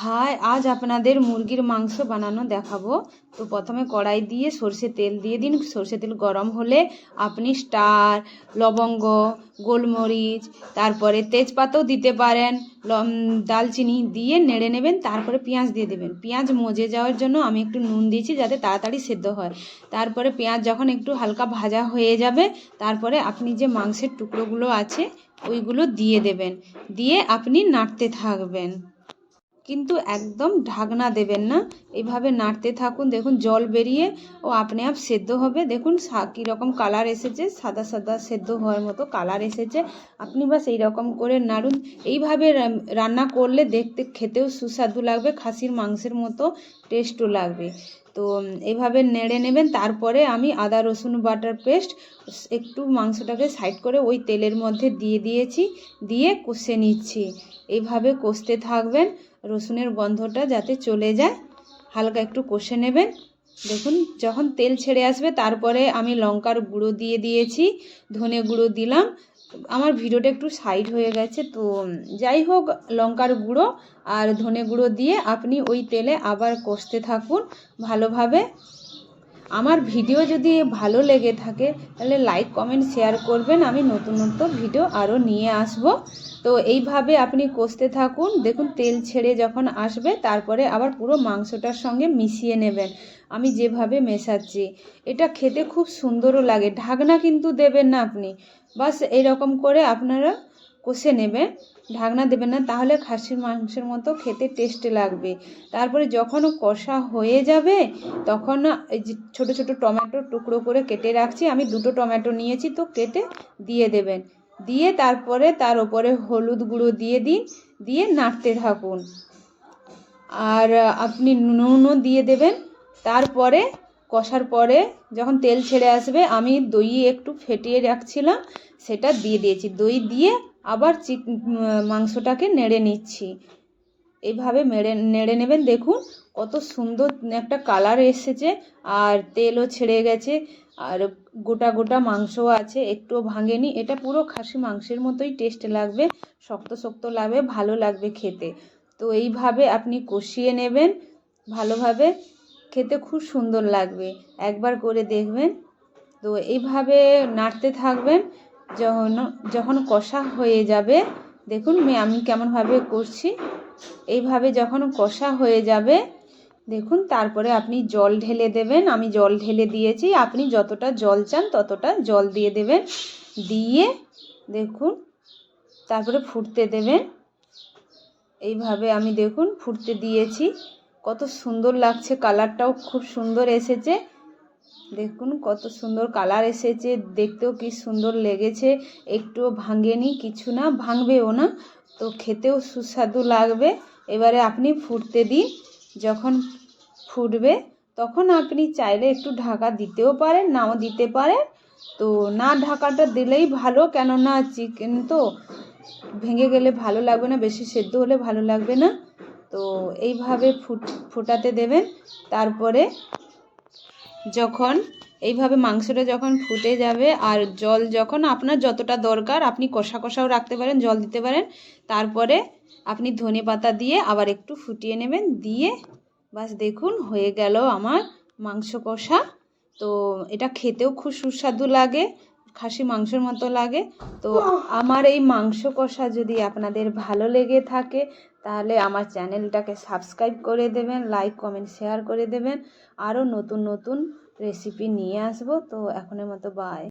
High আজ আপনাদের মুরগির মাংস বানানো দেখাবো। তো প্রথমে কড়াই দিয়ে সর্ষে তেল দিয়ে দিন। সর্ষে তেল গরম হলে আপনি স্টার, লবঙ্গ, গোলমরিচ, তারপরে তেজপাতাও দিতে পারেন দালচিনি দিয়ে নেড়ে নেবেন, তারপরে পেঁয়াজ দিয়ে দেবেন। পেঁয়াজ মজে যাওয়ার জন্য আমি একটু নুন দিয়েছি যাতে তাড়াতাড়ি সেদ্ধ হয়। তারপরে পেঁয়াজ যখন একটু হালকা ভাজা হয়ে যাবে, তারপরে আপনি যে মাংসের টুকরোগুলো আছে, ওইগুলো দিয়ে দেবেন। দিয়ে আপনি নাড়তে থাকবেন। কিন্তু একদম ঢাকনা দেবেন না। এইভাবে নাড়তে থাকুন, দেখুন জল বেরিয়ে ও আপনি আপ সেদ্ধ হবে। দেখুন কীরকম কালার এসেছে, সাদা সাদা সেদ্ধ হওয়ার মতো কালার এসেছে। আপনি বাস এইরকম করে নাড়ুন। এইভাবে রান্না করলে দেখতে, খেতেও সুস্বাদু লাগবে, খাসির মাংসের মতো টেস্টও লাগবে। তো এভাবে নেড়ে নেবেন। তারপরে আমি আদা, রসুন, বাটার পেস্ট একটু মাংসটাকে সাইড করে ওই তেলের মধ্যে দিয়ে দিয়েছি, দিয়ে কষে নিচ্ছি। এইভাবে কষতে থাকবেন। রসুনের গন্ধটা যাতে চলে যায়, হালকা একটু কষে নেবেন। দেখুন, যখন তেল ছেড়ে আসবে, তারপরে আমি লঙ্কার গুঁড়ো দিয়ে দিয়েছি, ধনে গুঁড়ো দিলাম আমার ভিডিওটা একটু সাইড হয়ে গেছে, তো যাই হোক, লঙ্কার গুঁড়ো আর ধনে গুঁড়ো দিয়ে আপনি ওই তেলে আবার কষতে থাকুন ভালোভাবে। আমার ভিডিও যদি ভালো লেগে থাকে, তাহলে লাইক কমেন্ট শেয়ার করবেন। আমি নতুন নতুন ভিডিও আরও নিয়ে আসব। তো এইভাবে আপনি কষতে থাকুন। দেখুন, তেল ছেড়ে যখন আসবে, তারপরে আবার পুরো মাংসটার সঙ্গে মিশিয়ে নেবেন। আমি যেভাবে মেশাচ্ছি, এটা খেতে খুব সুন্দরও লাগে। ঢাকনা কিন্তু দেবেন না আপনি। বাস এইরকম করে আপনারা কষে নেবেন, ঢাকনা দেবেন না, তাহলে খাসির মাংসের মতো খেতে টেস্ট লাগবে। তারপরে যখন কষা হয়ে যাবে, তখন এই যে ছোটো ছোটো টমেটো টুকরো করে কেটে রাখছি, আমি দুটো টমেটো নিয়েছি তো কেটে দিয়ে দেবেন। দিয়ে তারপরে তার উপরে হলুদ গুঁড়ো দিয়ে দিন, দিয়ে নাড়তে থাকুন। আর আপনি নুনও দিয়ে দেবেন। তারপরে কষার পরে যখন তেল ছেড়ে আসবে, আমি দই একটু ফেটিয়ে রাখছিলাম, সেটা দিয়ে দিয়েছি। দই দিয়ে আবার চিক মাংসটাকে নেড়ে নিচ্ছি। এইভাবে মেড়ে নেড়ে নেবেন, দেখুন কত সুন্দর একটা কালার এসেছে, আর তেলও ছেড়ে গেছে, আর গোটা গোটা মাংসও আছে, একটুও ভাঙেনি। এটা পুরো খাসি মাংসের মতোই টেস্ট লাগবে, শক্ত শক্ত লাগবে, ভালো লাগবে খেতে। তো এইভাবে আপনি কষিয়ে নেবেন ভালোভাবে। খেতে খুব সুন্দর লাগবে। একবার করে দেখবেন। তো এইভাবে নাড়তে থাকবেন, যখন যখন কষা হয়ে যাবে, দেখুন আমি কেমনভাবে করছি। এইভাবে যখন কষা হয়ে যাবে, দেখুন তারপরে আপনি জল ঢেলে দেবেন। আমি জল ঢেলে দিয়েছি। আপনি যতটা জল চান ততটা জল দিয়ে দেবেন। দিয়ে দেখুন তারপরে ফুটতে দেবেন। এইভাবে আমি দেখুন ফুটতে দিয়েছি। কত সুন্দর লাগছে কালারটাও খুব সুন্দর এসেছে। দেখুন কত সুন্দর কালার এসেছে, দেখতেও কি সুন্দর লেগেছে। একটুও ভাঙেনি, কিছু না, ভাঙবেও না। তো খেতেও সুস্বাদু লাগবে। এবারে আপনি ফুটতে দিন, যখন ফুটবে, তখন আপনি চাইলে একটু ঢাকা দিতেও পারেন, নাও দিতে পারেন। তো না ঢাকাটা দিলেই ভালো, কেননা চিকেন তো ভেঙে গেলে ভালো লাগবে না, বেশি সেদ্ধ হলে ভালো লাগবে না। তো এইভাবে ফুট, ফোটাতে দেবেন। তারপরে যখন, এইভাবে মাংসটা যখন ফুটে যাবে আর জল যখন আপনার যতটা দরকার, আপনি কষা কষাও রাখতে পারেন, জল দিতে পারেন। তারপরে আপনি ধনে পাতা দিয়ে আবার একটু ফুটিয়ে নেবেন। দিয়ে বাস দেখুন হয়ে গেল আমার মাংস কষা। তো এটা খেতেও খুব সুস্বাদু লাগে। খাসি মাংসের মতো লাগে। তো আমার এই মাংস কষা যদি আপনাদের ভালো লেগে থাকে, তাহলে আমার চ্যানেলটাকে সাবস্ক্রাইব করে দেবেন, লাইক, কমেন্ট, শেয়ার করে দেবেন। আরও নতুন নতুন রেসিপি নিয়ে আসব। তো এখনের মতো বাই